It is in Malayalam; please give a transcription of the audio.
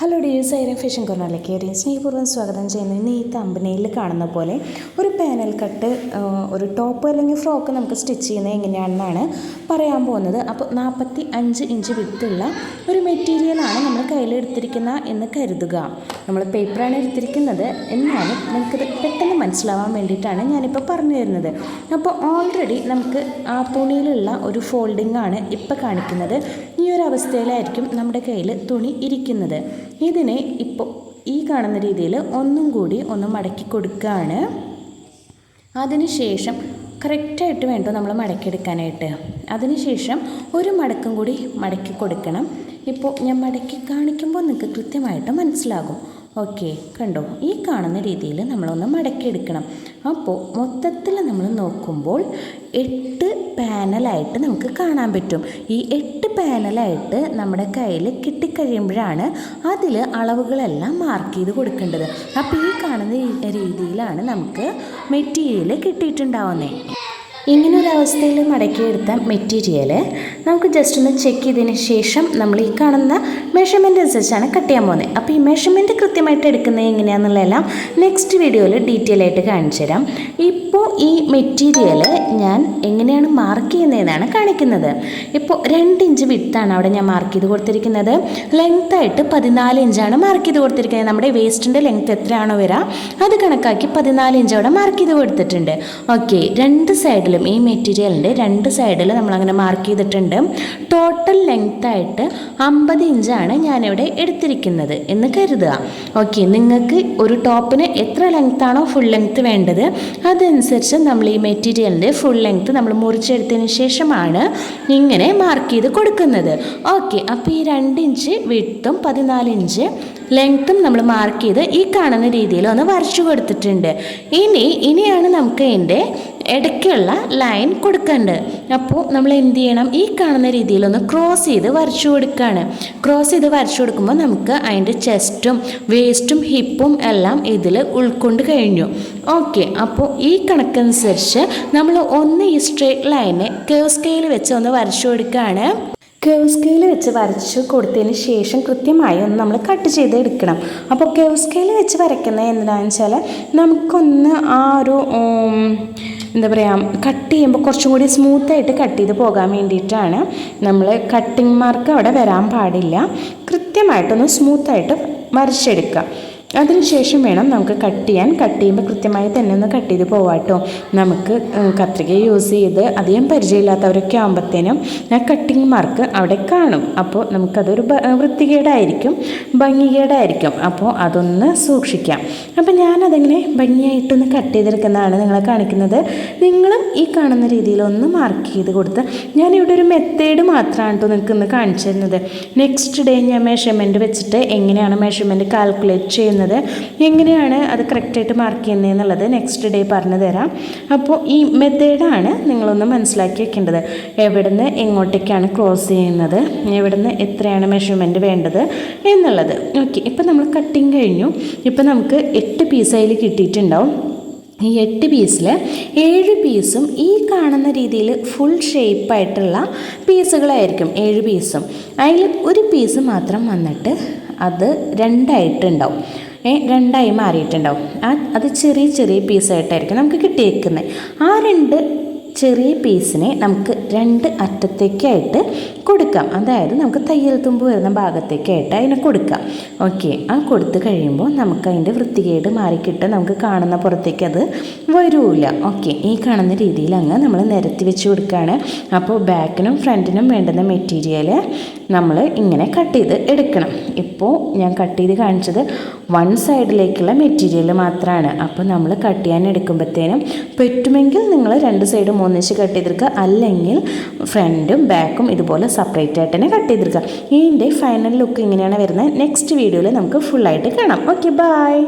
ഹലോ ഡിയേഴ്സ് ഐരം ഫിഷൻ കോർണറിലേക്ക് ഒരു സ്നേഹപൂർവം സ്വാഗതം ചെയ്യുന്നു. ഇന്ന് ഈ കമ്പനിയിൽ കാണുന്ന പോലെ ഒരു പാനൽ കട്ട് ഒരു ടോപ്പ് അല്ലെങ്കിൽ ഫ്രോക്ക് നമുക്ക് സ്റ്റിച്ച് ചെയ്യുന്നത് എങ്ങനെയാണെന്നാണ് പറയാൻ പോകുന്നത്. അപ്പോൾ നാൽപ്പത്തി അഞ്ച് ഇഞ്ച് വിട്ടുള്ള ഒരു മെറ്റീരിയലാണ് നമ്മൾ കയ്യിലെടുത്തിരിക്കുന്ന എന്ന് കരുതുക. നമ്മൾ പേപ്പറാണ് എടുത്തിരിക്കുന്നത് എന്നാലും നമുക്കത് പെട്ടെന്ന് മനസ്സിലാവാൻ വേണ്ടിയിട്ടാണ് ഞാനിപ്പോൾ പറഞ്ഞു തരുന്നത്. അപ്പോൾ ഓൾറെഡി നമുക്ക് ആ തുണിയിലുള്ള ഒരു ഫോൾഡിംഗ് ആണ് ഇപ്പോൾ കാണിക്കുന്നത്. ഈ ഒരു അവസ്ഥയിലായിരിക്കും നമ്മുടെ കയ്യിൽ തുണി ഇരിക്കുന്നത്. ഇതിനെ ഇപ്പോൾ ഈ കാണുന്ന രീതിയിൽ ഒന്നും കൂടി ഒന്ന് മടക്കി കൊടുക്കുകയാണ് അതിനുശേഷം കറക്റ്റായിട്ട് വേണ്ടോ നമ്മൾ മടക്കിയെടുക്കാനായിട്ട് അതിനുശേഷം ഒരു മടക്കും കൂടി മടക്കി കൊടുക്കണം. ഇപ്പോൾ ഞാൻ മടക്കി കാണിക്കുമ്പോൾ നിങ്ങൾക്ക് കൃത്യമായിട്ട് മനസ്സിലാകും. ഓക്കെ കണ്ടോ? ഈ കാണുന്ന രീതിയിൽ നമ്മളൊന്ന് മടക്കിയെടുക്കണം അപ്പോൾ മൊത്തത്തിൽ നമ്മൾ നോക്കുമ്പോൾ എട്ട് പാനലായിട്ട് നമുക്ക് കാണാൻ പറ്റും. ഈ എട്ട് പാനലായിട്ട് നമ്മുടെ കയ്യിൽ കിട്ടിക്കഴിയുമ്പോഴാണ് അതിൽ അളവുകളെല്ലാം മാർക്ക് ചെയ്ത് കൊടുക്കേണ്ടത്. അപ്പോൾ ഈ കാണുന്ന രീതിയിലാണ് നമുക്ക് മെറ്റീരിയൽ കിട്ടിയിട്ടുണ്ടാവുന്നത് ഇങ്ങനെ ഒരു അവസ്ഥയിൽ മടക്കിയെടുത്ത മെറ്റീരിയൽ നമുക്ക് ജസ്റ്റ് ഒന്ന് ചെക്ക് ചെയ്തതിന് ശേഷം നമ്മൾ ഈ കാണുന്ന മെഷർമെന്റ് അനുസരിച്ചാണ് കട്ട് ചെയ്യാൻ പോകുന്നത്. അപ്പോൾ ഈ മെഷർമെന്റ് കൃത്യമായിട്ട് എടുക്കുന്നത് എങ്ങനെയാണെന്നുള്ളതെല്ലാം നെക്സ്റ്റ് വീഡിയോയിൽ ഡീറ്റെയിൽ ആയിട്ട് കാണിച്ചു തരാം. ഇപ്പോൾ ഈ മെറ്റീരിയൽ ഞാൻ എങ്ങനെയാണ് മാർക്ക് ചെയ്യുന്നതെന്നാണ് കാണിക്കുന്നത്. ഇപ്പോൾ രണ്ട് ഇഞ്ച് വിട്ടാണ് അവിടെ ഞാൻ മാർക്ക് ചെയ്ത് കൊടുത്തിരിക്കുന്നത്. ലെങ്ത് ആയിട്ട് പതിനാല് ഇഞ്ചാണ് മാർക്ക് ചെയ്ത് കൊടുത്തിരിക്കുന്നത്. നമ്മുടെ വേസ്റ്റിന്റെ ലെങ്ത് എത്രയാണോ വരിക അത് കണക്കാക്കി പതിനാല് ഇഞ്ച് അവിടെ മാർക്ക് ചെയ്ത് കൊടുത്തിട്ടുണ്ട്. ഓക്കെ രണ്ട് സൈഡിലും ഈ മെറ്റീരിയലിന്റെ രണ്ട് സൈഡിൽ നമ്മളങ്ങനെ മാർക്ക് ചെയ്തിട്ടുണ്ട്. ടോട്ടൽ ലെങ്ത് ആയിട്ട് അമ്പത് ഇഞ്ചാണ് ഞാനിവിടെ എടുത്തിരിക്കുന്നത് എന്ന് കരുതുക. ഓക്കെ നിങ്ങൾക്ക് ഒരു ടോപ്പിന് എത്ര ലെങ്ത് ആണോ ഫുൾ ലെങ്ത് വേണ്ടത് അതനുസരിച്ച് നമ്മൾ ഈ മെറ്റീരിയലിന്റെ ഫുൾ ലെങ്ത് നമ്മൾ മുറിച്ചെടുത്തതിന് ശേഷമാണ് ഇങ്ങനെ മാർക്ക് ചെയ്ത് കൊടുക്കുന്നത്. ഓക്കെ അപ്പോൾ ഈ രണ്ട് ഇഞ്ച് വിട്ടും പതിനാല് ഇഞ്ച് ലെങ്ത്തും നമ്മൾ മാർക്ക് ചെയ്ത് ഈ കാണുന്ന രീതിയിൽ ഒന്ന് വരച്ചു കൊടുത്തിട്ടുണ്ട്. ഇനി ഇനിയാണ് നമുക്ക് അതിന്റെ ഇടയ്ക്കുള്ള ലൈൻ കൊടുക്കേണ്ടത് അപ്പോൾ നമ്മൾ എന്ത് ചെയ്യണം? ഈ കാണുന്ന രീതിയിലൊന്ന് ക്രോസ് ചെയ്ത് വരച്ചു കൊടുക്കുകയാണ് ക്രോസ് ചെയ്ത് വരച്ചു കൊടുക്കുമ്പോൾ നമുക്ക് അതിന്റെ ചെസ്റ്റും വേസ്റ്റും ഹിപ്പും എല്ലാം ഇതിൽ ഉൾക്കൊണ്ട് കഴിഞ്ഞു. ഓക്കെ അപ്പോൾ ഈ കണക്കനുസരിച്ച് നമ്മൾ ഒന്ന് ഈ സ്ട്രേറ്റ് ലൈനെ കേവ് സ്കെയിൽ വെച്ച് ഒന്ന് വരച്ചു കൊടുക്കുകയാണ് കേവ് സ്കെയിൽ വെച്ച് വരച്ച് കൊടുത്തതിന് ശേഷം കൃത്യമായി ഒന്ന് നമ്മൾ കട്ട് ചെയ്ത് എടുക്കണം. അപ്പോൾ കേവ് സ്കെയിൽ വെച്ച് വരയ്ക്കുന്നത് എന്താണെന്ന് വെച്ചാൽ നമുക്കൊന്ന് ആ ഒരു എന്താ പറയുക കട്ട് ചെയ്യുമ്പോൾ കുറച്ചും കൂടി സ്മൂത്തായിട്ട് കട്ട് ചെയ്ത് പോകാൻ വേണ്ടിയിട്ടാണ് നമ്മൾ കട്ടിംഗ് മാർക്ക് അവിടെ വരാൻ പാടില്ല. കൃത്യമായിട്ടൊന്ന് സ്മൂത്തായിട്ട് വരച്ചെടുക്കുക. അതിനുശേഷം വേണം നമുക്ക് കട്ട് ചെയ്യാൻ. കട്ട് ചെയ്യുമ്പോൾ കൃത്യമായി തന്നെ ഒന്ന് കട്ട് ചെയ്ത് പോവാട്ടോ. നമുക്ക് കത്രിക യൂസ് ചെയ്ത് അധികം പരിചയമില്ലാത്തവരൊക്കെ ആകുമ്പോഴത്തേനും ആ കട്ടിങ് മാർക്ക് അവിടെ കാണും. അപ്പോൾ നമുക്കതൊരു വൃത്തികേടായിരിക്കും ഭംഗികേടായിരിക്കും. അപ്പോൾ അതൊന്ന് സൂക്ഷിക്കാം. അപ്പോൾ ഞാനതെങ്ങനെ ഭംഗിയായിട്ടൊന്ന് കട്ട് ചെയ്തെടുക്കുന്നതാണ് നിങ്ങളെ കാണിക്കുന്നത്. നിങ്ങളും ഈ കാണുന്ന രീതിയിലൊന്ന് മാർക്ക് ചെയ്ത് കൊടുത്ത് ഞാനിവിടെ ഒരു മെത്തേഡ് മാത്രമാണ് കേട്ടോ നിങ്ങൾക്ക് ഇന്ന് കാണിച്ചു തരുന്നത്. നെക്സ്റ്റ് ഡേ ഞാൻ മെഷർമെന്റ് വെച്ചിട്ട് എങ്ങനെയാണ് മെഷർമെന്റ് കാൽക്കുലേറ്റ് ചെയ്യുന്നത് ചെയ്യുന്നത്. എങ്ങനെയാണ് അത് കറക്റ്റായിട്ട് മാർക്ക് ചെയ്യുന്നത് എന്നുള്ളത് നെക്സ്റ്റ് ഡേ പറഞ്ഞു തരാം. അപ്പോൾ ഈ മെത്തേഡാണ് നിങ്ങളൊന്ന് മനസ്സിലാക്കി വെക്കേണ്ടത്. എവിടുന്ന് എങ്ങോട്ടേക്കാണ് ക്രോസ് ചെയ്യുന്നത്? എവിടുന്ന് എത്രയാണ് മെഷർമെന്റ് വേണ്ടത് എന്നുള്ളത്. ഓക്കെ ഇപ്പം നമ്മൾ കട്ടിങ് കഴിഞ്ഞു. ഇപ്പം നമുക്ക് എട്ട് പീസ് അതിൽ കിട്ടിയിട്ടുണ്ടാവും. ഈ എട്ട് പീസിൽ ഏഴ് പീസും ഈ കാണുന്ന രീതിയിൽ ഫുൾ ഷേപ്പായിട്ടുള്ള പീസുകളായിരിക്കും ഏഴ് പീസും അതിൽ ഒരു പീസ് മാത്രം വന്നിട്ട് അത് രണ്ടായിട്ടുണ്ടാവും. രണ്ടായി മാറിയിട്ടുണ്ടാവും. ആ അത് ചെറിയ ചെറിയ പീസായിട്ടായിരിക്കും നമുക്ക് കിട്ടിയേക്കുന്നത് ആ രണ്ട് ചെറിയ പീസിനെ നമുക്ക് രണ്ട് അറ്റത്തേക്കായിട്ട് കൊടുക്കാം. അതായത് നമുക്ക് തയ്യൽ തുമ്പ് വരുന്ന ഭാഗത്തേക്കായിട്ട് അതിനെ കൊടുക്കാം. ഓക്കെ ആ കൊടുത്തു കഴിയുമ്പോൾ നമുക്ക് അതിന്റെ വൃത്തികേട് മാറിക്കിട്ട് നമുക്ക് കാണുന്ന പുറത്തേക്ക് അത് വരൂല. ഓക്കെ ഈ കാണുന്ന രീതിയിൽ അങ്ങ് നമ്മൾ നിരത്തി വെച്ച് കൊടുക്കുകയാണ്. അപ്പോൾ ബാക്കിനും ഫ്രണ്ടിനും വേണ്ടുന്ന മെറ്റീരിയൽ നമ്മൾ ഇങ്ങനെ കട്ട് ചെയ്ത് എടുക്കണം. ഇപ്പോൾ ഞാൻ കട്ട് ചെയ്ത് കാണിച്ചത് വൺ സൈഡിലേക്കുള്ള മെറ്റീരിയൽ മാത്രമാണ് അപ്പോൾ നമ്മൾ കട്ട് ചെയ്യാൻ എടുക്കുമ്പോഴത്തേനും പറ്റുമെങ്കിൽ നിങ്ങൾ രണ്ട് സൈഡും ഒന്നിച്ച് കട്ട് ചെയ്തെടുക്കുക അല്ലെങ്കിൽ ഫ്രണ്ടും ബാക്കും ഇതുപോലെ സെപ്പറേറ്റ് ആയിട്ട് തന്നെ കട്ട് ചെയ്തെടുക്കുക ഇതിന്റെ ഫൈനൽ ലുക്ക് ഇങ്ങനെയാണ് വരുന്നത്. നെക്സ്റ്റ് വീഡിയോയിൽ നമുക്ക് ഫുള്ളായിട്ട് കാണാം. Okay bye